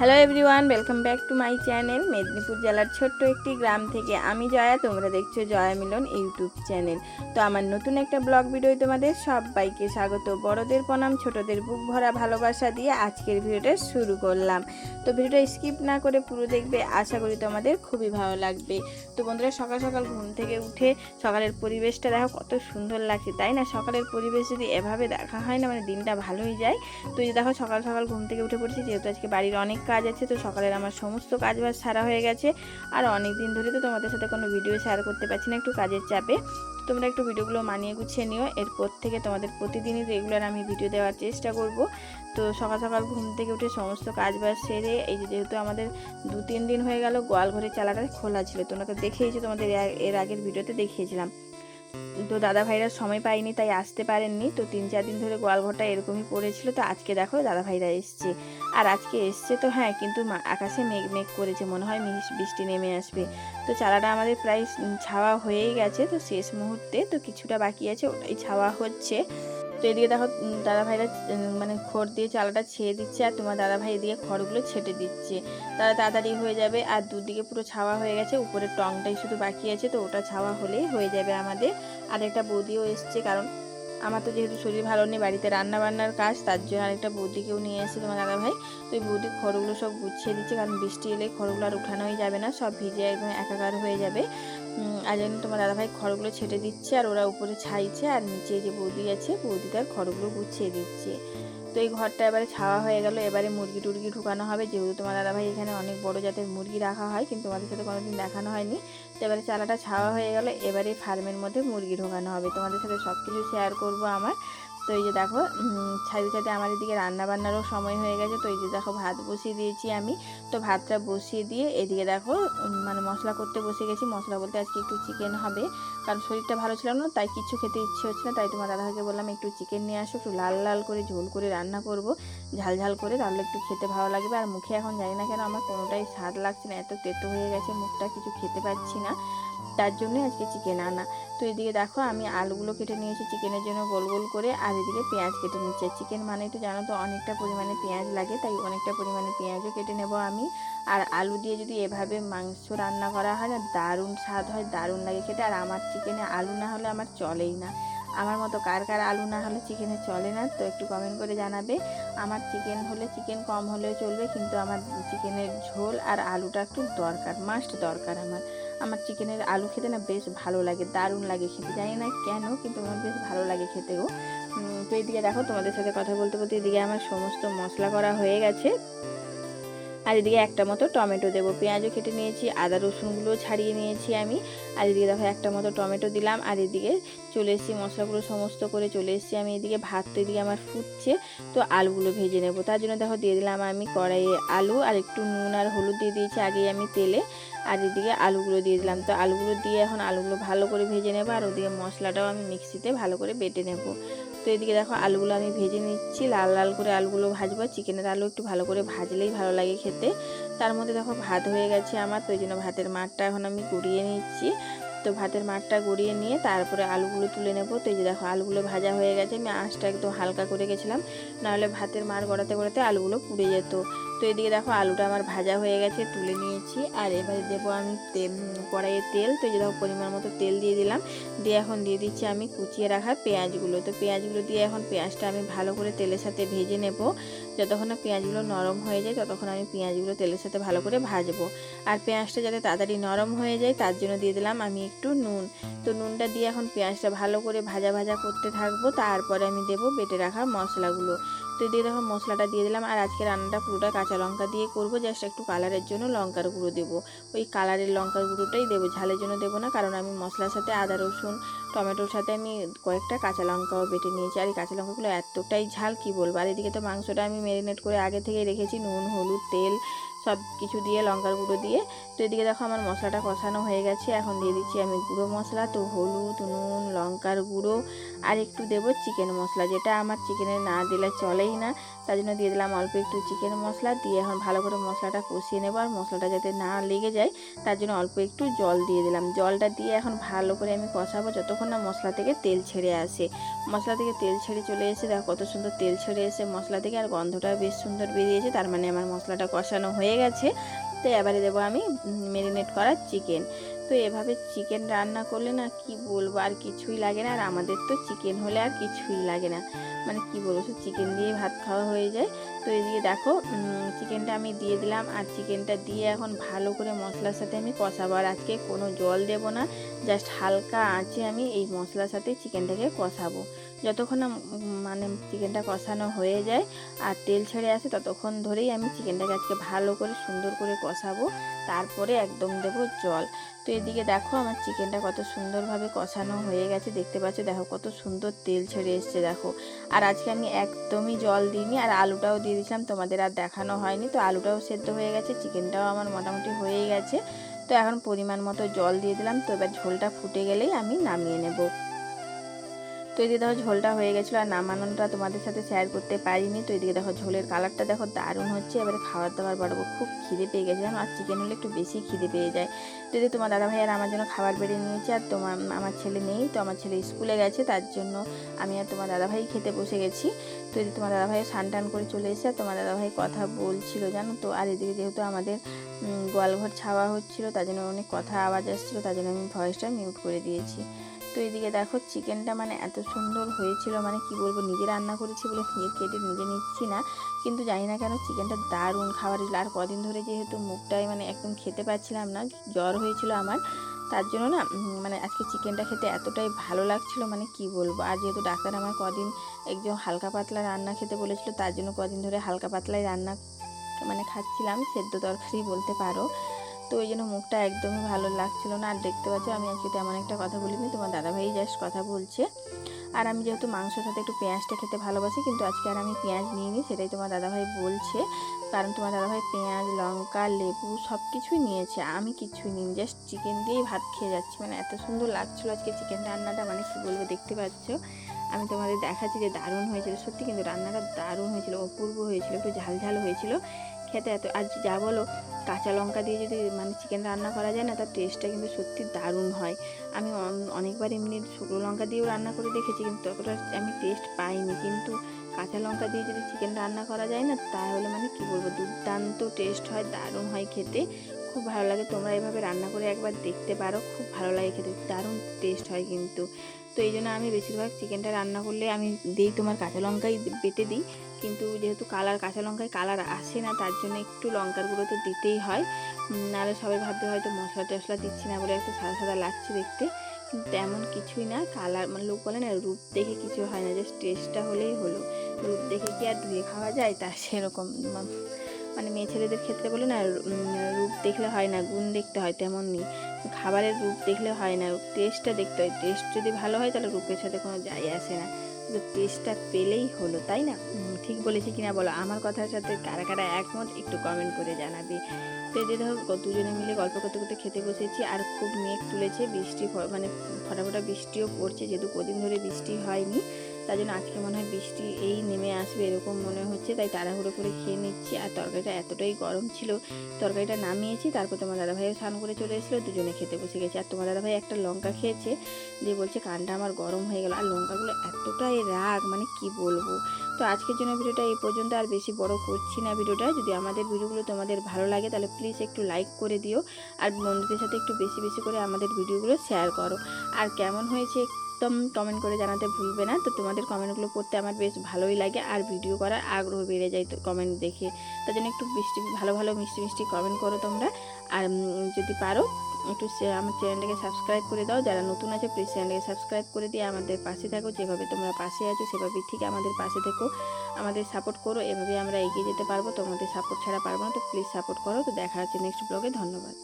Hello everyone welcome back to my channel Medinipur জেলার ছোট্ট একটি গ্রাম থেকে। আমি জয়া, তোমরা দেখছ জয়া মিলন ইউটিউব চ্যানেল তো আমার নতুন একটা ব্লগ ভিডিও তোমাদের সবাইকে স্বাগত। বড়দের প্রণাম, ছোটদের বুক ভরা ভালোবাসা দিয়ে আজকের ভিডিওটা শুরু করলাম। তো ভিডিওটা স্কিপ না করে পুরো দেখবে, আশা করি তোমাদের খুবই ভালো লাগবে। তো বন্ধুরা, সকাল সকাল ঘুম থেকে উঠে সকালের পরিবেশটা দেখো কত সুন্দর লাগছে, তাই না? সকালের পরিবেশ যদি এভাবে দেখা হয় না মানে দিনটা ভালোই যায়। তো দেখো, সকাল সকাল ঘুম থেকে উঠে পড়েছি, যেহেতু আজকে বাড়ির অনেক কাজ আছে, তো সকালের আমার সমস্ত কাজ বাজ সারা হয়ে গেছে। আর অনেক দিন ধরে তো তোমাদের সাথে কোনো ভিডিও শেয়ার করতে পারছি না, একটু কাজের চাপে। তোমরা একটু ভিডিওগুলো মানিয়ে গুছিয়ে নিও। এরপর থেকে তোমাদের প্রতিদিনই রেগুলার আমি ভিডিও দেওয়ার চেষ্টা করব। তো সকাল সকাল ঘুম থেকে উঠে সমস্ত কাজ বাজ সেরে, এই যে যেহেতু আমাদের দু তিন দিন হয়ে গেল গোয়াল ঘরের চালাটা খোলা ছিল, তোমরা তো দেখেইছো, তোমাদের এর আগের ভিডিওতে দেখিয়েছিলাম। তো দাদা ভাইরা সময় পায়নি, তাই আসতে পারেননি। তো তিন চার দিন ধরে গোয়ালঘরটা এরকমই পড়েছিল। তো আজকে দেখো দাদা ভাইরা এসছে। আর আজকে এসছে তো হ্যাঁ কিন্তু আকাশে মেঘ মেঘ করেছে, মনে হয় বৃষ্টি নেমে আসবে। তো চালাটা আমাদের প্রায় ছাওয়া হয়েই গেছে। তো শেষ মুহূর্তে তো কিছুটা বাকি আছে, ওটাই ছাওয়া হচ্ছে। তো এদিকে দেখো দাদাভাইরা দাদা ভাইরা মানে খড় দিয়ে চালাটা ছেড়ে দিচ্ছে আর তোমার দাদা ভাই এদিকে খড়গুলো ছেটে দিচ্ছে। তারা তাড়াতাড়ি হয়ে যাবে আর দুদিকে পুরো ছাওয়া হয়ে গেছে উপরের টংটাই শুধু বাকি আছে, তো ওটা ছাওয়া হলেই হয়ে যাবে আমাদের। আর একটা বৌদিও এসছে, কারণ আমার তো যেহেতু শরীর ভালো নেই, বাড়িতে রান্না বান্নার কাজ, তার জন্য আরেকটা বৌদিকেও নিয়ে এসেছে তোমার দাদা ভাই। তো এই বৌদি খড়গুলো সব গুছিয়ে দিচ্ছে, কারণ বৃষ্টি এলে খড়গুলো আর উঠানোই যাবে না, সব ভিজে একদম একাকার হয়ে যাবে। আর যেন তোমার দাদা ভাই খড়গুলো ছেটে দিচ্ছে আর ওরা উপরে ছাইছে, আর নিচে যে বৌদি আছে, বৌদি তার খড়গুলো গুছিয়ে দিচ্ছে। তো এই ঘরটা এবারে ছাওয়া হয়ে গেল, এবারে মুরগি টুরগি ঢুকানো হবে। যেহেতু তোমার দাদা ভাই এখানে অনেক বড় জাতের মুরগি রাখা হয়, কিন্তু তোমাদের সাথে কোনোদিন দেখানো হয়নি। তো এবারে চালাটা ছাওয়া হয়ে গেল, এবারে ফার্মের মধ্যে মুরগি ঢোকানো হবে। তোমাদের সাথে সব কিছু শেয়ার করব আমার। তো এই যে দেখো ছাদে ছাইতে আমার এদিকে রান্না বান্নারও সময় হয়ে গেছে। তো এই যে দেখো, ভাত বসিয়ে দিয়েছি আমি। তো ভাতটা বসিয়ে দিয়ে এদিকে দেখো মানে মশলা করতে বসে গেছি। মশলা বলতে আজকে একটু চিকেন হবে। কারণ শরীরটা ভালো ছিল না, তাই কিছু খেতে ইচ্ছে হচ্ছে না। তাই তোমার দাদাকে বললাম, একটু চিকেন নিয়ে আসো, একটু লাল লাল করে ঝোল করে রান্না করব। ঝাল ঝাল করে, তাহলে একটু খেতে ভালো লাগবে। আর মুখে এখন জানি না কেন, আমার কোনোটাই স্বাদ লাগছে না। এত তেতো হয়ে গেছে মুখটা, কিছু খেতে পাচ্ছি না। তার জন্যই আজকে চিকেন আনা। তো এদিকে দেখো আমি আলুগুলো কেটে নিয়েছি চিকেনের জন্য গোল গোল করে, আর এদিকে পেঁয়াজ কেটে নিচ্ছি। চিকেন মানে তো জানো তো অনেকটা পরিমাণে পেঁয়াজ লাগে, তাই অনেকটা পরিমাণে পেঁয়াজও কেটে নেব আমি। আর আলু দিয়ে যদি এভাবে মাংস রান্না করা হয় না, দারুণ স্বাদ হয়, দারুণ লাগে খেতে। আর আমার চিকেনে আলু না হলে আমার চলেই না। আমার মতো কার কার আলু না হলে চিকেনে চলে না, তো একটু কমেন্ট করে জানাবে। আমার চিকেন হলে চিকেন কম হলেও চলবে, কিন্তু আমার চিকেনের ঝোল আর আলুটা একটু দরকার মাস্ট দরকার আমার। আমার চিকেনের আলু খেতে না বেশ ভালো লাগে, দারুণ লাগে খেতে। জানি না কেন, কিন্তু আমার বেশ ভালো লাগে খেতেও। তো এদিকে দেখো তোমাদের সাথে কথা বলতে বলতে এদিকে আমার সমস্ত মশলা করা হয়ে গেছে। আর এদিকে একটা মতো টমেটো দেবো। পেঁয়াজও কেটে নিয়েছি, আদা রসুনগুলো ছাড়িয়ে নিয়েছি আমি। আর এদিকে দেখো একটা মতো টমেটো দিলাম, আর এদিকে চলে এসেছি মশলাগুলো সমস্ত করে চলে এসেছি আমি। এদিকে ভাত তো এদিকে আমার ফুটছে, তো আলুগুলো ভেজে নেব। তার জন্য দেখো দিয়ে দিলাম আমি কড়াইয়ে আলু আর একটু নুন আর হলুদ দিয়ে দিয়েছি আগেই আমি তেলে। আর এদিকে আলুগুলো দিয়ে দিলাম। তো আলুগুলো দিয়ে এখন আলুগুলো ভালো করে ভেজে নেব, আর ওদিকে মশলাটাও আমি মিক্সিতে ভালো করে বেটে নেব। তো এদিকে দেখো আলুগুলো আমি ভেজে নিচ্ছি। লাল লাল করে আলুগুলো ভাজবো। চিকেনের আলু একটু ভালো করে ভাজলেই ভালো লাগে খেতে। তার মধ্যে দেখো ভাত হয়ে গেছে আমার, তো ওই জন্য ভাতের মাঠটা এখন আমি গুঁড়িয়ে নিচ্ছি। তো ভাতের মাঠটা গড়িয়ে নিয়ে তারপরে আলুগুলো তুলে নেব। তো এই যে দেখো আলুগুলো ভাজা হয়ে গেছে। আমি আঁচটা একদম হালকা করে গেছিলাম। নাহলে ভাতের মার গড়াতে গড়াতে আলুগুলো পুড়ে যেত। তো এদিকে দেখো আলুটা আমার ভাজা হয়ে গেছে, তুলে নিয়েছি। আর এবারে দেবো আমি কড়াইয়ে তেল। তো যে দেখো পরিমাণ মতো তেল দিয়ে দিলাম। দিয়ে এখন দিয়ে দিচ্ছি আমি কুচিয়ে রাখা পেঁয়াজগুলো। তো পেঁয়াজগুলো দিয়ে এখন পেঁয়াজটা আমি ভালো করে তেলের সাথে ভেজে নেব। যতক্ষণ না পেঁয়াজগুলো নরম হয়ে যায়, ততক্ষণ আমি পেঁয়াজগুলো তেলের সাথে ভালো করে ভাজবো। আর পেঁয়াজটা যাতে তাড়াতাড়ি নরম হয়ে যায়, তার জন্য দিয়ে দিলাম আমি একটু নুন। তো নুনটা দিয়ে এখন পেঁয়াজটা ভালো করে ভাজা ভাজা করতে থাকব। তারপরে আমি দেবো বেটে রাখা মশলাগুলো। তো দিয়ে দেখো মশলাটা দিয়ে দিলাম। আর আজকে রান্নাটা পুরোটা কাঁচা লঙ্কা দিয়ে করব। জাস্ট একটু কালারের জন্য লঙ্কার গুঁড়ো দেবো। ওই কালারের লঙ্কার গুঁড়োটাই দেবো, ঝালের জন্য দেবো না। কারণ আমি মশলার সাথে আদা, রসুন, টমেটোর সাথে আমি কয়েকটা কাঁচা লঙ্কাও বেটে নিয়েছি। আর এই কাঁচা লঙ্কাগুলো এতটাই ঝাল, কি বলব? আর এদিকে তো মাংসটা আমি ম্যারিনেট করে আগে থেকেই রেখেছি। নুন, হলুদ, তেল সব কিছু দিয়ে লঙ্কার গুঁড়ো দিয়ে তো এদিকে দেখো আমার মশলাটা কষানো হয়ে গেছে। এখন দিয়ে দিচ্ছি আমি গুঁড়ো মশলা, তো হলুদ, নুন, লঙ্কার গুঁড়ো, আর একটু দেবো চিকেন মশলা, যেটা আমার চিকেনে না দিলে চলেই না। তার জন্য দিয়ে দিলাম অল্প একটু চিকেন মশলা, দিয়ে এখন ভালো করে মশলাটা কষিয়ে নেব, আর মশলাটা যাতে না লেগে যায়, তার জন্য অল্প একটু জল দিয়ে দিলাম। জলটা দিয়ে এখন ভালো করে আমি কষাবো যতক্ষণ না মশলা থেকে তেল ছেড়ে আসে। মশলা থেকে তেল ছেড়ে চলে এসে দেখো কত সুন্দর তেল ছেড়ে এসে মশলা থেকে, আর গন্ধটাও বেশ সুন্দর বেরিয়েছে, তার মানে আমার মশলাটা কষানো হয়ে গেছে। তো এবারে দেবো আমি ম্যারিনেট করা চিকেন তো এভাবে চিকেন রান্না করলে না কি বলব, আর কিছুই লাগে না, আর আমাদের তো চিকেন হলে আর কিছুই লাগে না। মানে কি বলব, শুধু চিকেন দিয়ে ভাত খাওয়া হয়ে যায়। তো এদিকে দেখো চিকেনটা আমি দিয়ে দিলাম, আর চিকেনটা দিয়ে এখন ভালো করে মশলার সাথে আমি কষাবো। আর আজকে কোনো জল দেব না জাস্ট হালকা আঁচে আমি এই মশলার সাথে চিকেনটাকে কষাবো। যতক্ষণ না মানে চিকেনটা কষানো হয়ে যায় আর তেল ছেড়ে আসে ততক্ষণ ধরেই আমি চিকেনটাকে আজকে ভালো করে সুন্দর করে কষাবো। তারপরে একদম দেব জল। তো এদিকে দেখো আমার চিকেনটা কত সুন্দরভাবে কষানো হয়ে গেছে। দেখতে পাচ্ছ, দেখো কত সুন্দর তেল ছেড়ে এসছে, দেখো। আর আজকে আমি একদমই জল দিইনি আর আলুটাও দিয়ে দিয়েছিলাম, তোমাদের আর দেখানো হয়নি। তো আলুটাও সেদ্ধ হয়ে গেছে, চিকেনটাও আমার মোটামুটি হয়েই গেছে। তো এখন পরিমাণ মতো জল দিয়ে দিলাম। তো এবার ঝোলটা ফুটে গেলেই আমি নামিয়ে নেব। তো এদিকে দেখো ঝোলটা হয়ে গেছিল আর নামানোটা তোমাদের সাথে শেয়ার করতে পারিনি। তো এদিকে দেখো ঝোলের কালারটা দেখো দারুণ হচ্ছে। এবারে খাবার দাবার বাড়বো। খুব খিদে পেয়ে গেছে জানো? আর চিকেন হলে একটু বেশি খিদে পেয়ে যায়। তো এদিকে তোমার দাদা ভাই আর আমার জন্য খাবার বেড়ে নিয়েছে আর তোমার আমার ছেলে নেই, তো আমার ছেলে স্কুলে গেছে, তার জন্য আমি আর তোমার দাদা ভাই খেতে বসে গেছি। তো এদিকে তোমার দাদা ভাই সান টান করে চলে এসে আর তোমার দাদা ভাই কথা বলছিল জানো? তো আর এদিকে যেহেতু আমাদের গোয়ালঘর ছাওয়া হচ্ছিল, তার জন্য অনেক কথা আওয়াজ আসছিল, তার জন্য আমি ভয়েসটা মিউট করে দিয়েছি। তো এদিকে দেখো চিকেনটা মানে এত সুন্দর হয়েছিল মানে কি বলব, নিজে রান্না করেছি বলে নিজে কেটে নিজে নিচ্ছি না। কিন্তু জানি না কেন চিকেনটা দারুণ খাবার ছিল আর কদিন ধরে যেহেতু মুখটাই মানে একদম খেতে পাচ্ছিলাম না, জ্বর হয়েছিল আমার। তার জন্য না মানে আজকে চিকেনটা খেতে এতটাই ভালো লাগছিল মানে কি বলব। আর যেহেতু ডাক্তার আমার কদিন একজন হালকা পাতলা রান্না খেতে বলেছিল, তার জন্য কদিন ধরে হালকা পাতলাই রান্না মানে খাচ্ছিলাম, সেদ্ধ তরকারি বলতে পারো। তো ওই জন্য মুখটা একদমই ভালো লাগছিল না। আর দেখতে পাচ্ছ, আমি আজকে তেমন একটা কথা বলিনি, তোমার দাদাভাই জাস্ট কথা বলছে। আর আমি যেহেতু মাংসের সাথে একটু পেঁয়াজটা খেতে ভালোবাসি, কিন্তু আজকে আর আমি পেঁয়াজ নিইনি, সেটাই তোমার দাদাভাই বলছে। কারণ তোমার দাদাভাই পেঁয়াজ, লঙ্কা, লেবু সব কিছুই নিয়েছে, আমি কিছুই নিই জাস্ট চিকেন দিয়েই ভাত খেয়ে যাচ্ছি। মানে এত সুন্দর লাগছিল আজকে চিকেন রান্নাটা মানে কী বলব দেখতে পাচ্ছ? আমি তোমাদের দেখাচ্ছি যে দারুণ হয়েছিল, সত্যি কিন্তু রান্নাটা দারুণ হয়েছিল, অপূর্ব হয়েছিল, একটু ঝাল ঝাল হয়েছিল। খেতে এত, আর যা বলো, কাঁচা লঙ্কা দিয়ে যদি মানে চিকেন রান্না করা যায় না, তার টেস্টটা কিন্তু সত্যি দারুণ হয়। আমি অনেকবার এমনি শুকনো লঙ্কা দিয়েও রান্না করে দেখেছি, কিন্তু ততটা আমি টেস্ট পাইনি। কিন্তু কাঁচা লঙ্কা দিয়ে যদি চিকেন রান্না করা যায় না, তাহলে মানে কী বলব, দুর্দান্ত টেস্ট হয়, দারুণ হয় খেতে। খুব ভালো লাগে, তোমরা এভাবে রান্না করে একবার দেখতে পারো, খুব ভালো লাগে খেতে, দারুণ টেস্ট হয় কিন্তু। তো এই জন্য আমি বেশিরভাগ চিকেনটা রান্না করলে আমি দিই তোমার কাঁচা লঙ্কাই বেটে দিই। কিন্তু যেহেতু কালার কাঁচা লঙ্কায় কালার আসে না, তার জন্য একটু লঙ্কার গুঁড়ো তো দিতেই হয়। নাহলে সবাই ভাবতে হয়তো মশলা টশলা দিচ্ছি না বলে একটু সাদা সাদা লাগছে দেখতে। কিন্তু তেমন কিছুই না, কালার মানে লোক বলে না, রূপ দেখে কিছু হয় না, জাস্ট টেস্টটা হলেই হলো। রূপ দেখে কি আর ধুয়ে খাওয়া যায়? তা সেরকম মানে মেয়ে ছেলেদের ক্ষেত্রে বলে না রূপ দেখলে হয় না, গুণ দেখতে হয় তেমনই। খাবারের রূপ দেখলে হয় না টেস্টটা দেখতে হয়। টেস্ট যদি ভালো হয় তাহলে রূপের সাথে কোনো যায় আসে না। শুধু টেস্টটা পেলেই হলো, তাই না? ঠিক বলেছি কিনা বলো? আমার কথার সাথে কারা কারা একমত একটু কমেন্ট করে জানাবে। তো যে ধরো দুজনে মিলে গল্প করতে করতে খেতে বসেছি, আর খুব মেঘ তুলেছে, বৃষ্টি মানে ফটাফটা বৃষ্টিও পড়ছে, যেহেতু কদিন ধরে বৃষ্টি হয়নি। তার জন্য আজকে মনে হয় বৃষ্টি এই নেমে আসবে এরকম মনে হচ্ছে। তাই তাড়াহুড়ো করে খেয়ে নিচ্ছি। আর তরকারিটা এতটাই গরম ছিল, তরকারিটা নামিয়েছি, তারপর তোমার দাদাভাইও স্নান করে চলে এসেছিল, দুজনে খেতে বসে গেছে। আর তোমার দাদাভাই একটা লঙ্কা খেয়েছে, দিয়ে বলছে কানটা আমার গরম হয়ে গেল। আর লঙ্কাগুলো এতটাই রাগ মানে কি বলব? তো আজকের জন্য ভিডিওটা এই পর্যন্ত, আর বেশি বড় করছি না ভিডিওটা। যদি আমাদের ভিডিওগুলো তোমাদের ভালো লাগে, তাহলে প্লিজ একটু লাইক করে দিও। আর বন্ধুদের সাথে একটু বেশি বেশি করে আমাদের ভিডিওগুলো শেয়ার করো। আর কেমন হয়েছে একদম কমেন্ট করে জানাতে ভুলবে না। তো তোমাদের কমেন্টগুলো পড়তে আমার বেশ ভালোই লাগে আর ভিডিও করার আগ্রহ বেড়ে যায় তো কমেন্ট দেখে। তার জন্য একটু মিষ্টি, ভালো ভালো মিষ্টি মিষ্টি কমেন্ট করো তোমরা। আর যদি পারো, একটু আমার চ্যানেলটাকে সাবস্ক্রাইব করে দাও। যারা নতুন আছে প্লিজ চ্যানেলটাকে সাবস্ক্রাইব করে দিয়ে আমাদের পাশে থাকো। যেভাবে তোমরা পাশে আছো সেভাবে ঠিক আমাদের পাশে থেকো। আমাদের সাপোর্ট করো, এভাবে আমরা এগিয়ে যেতে পারব। তোমাদের সাপোর্ট ছাড়া পারব না, তো প্লিজ সাপোর্ট করো। তো দেখা হচ্ছে নেক্সট ব্লগে ধন্যবাদ।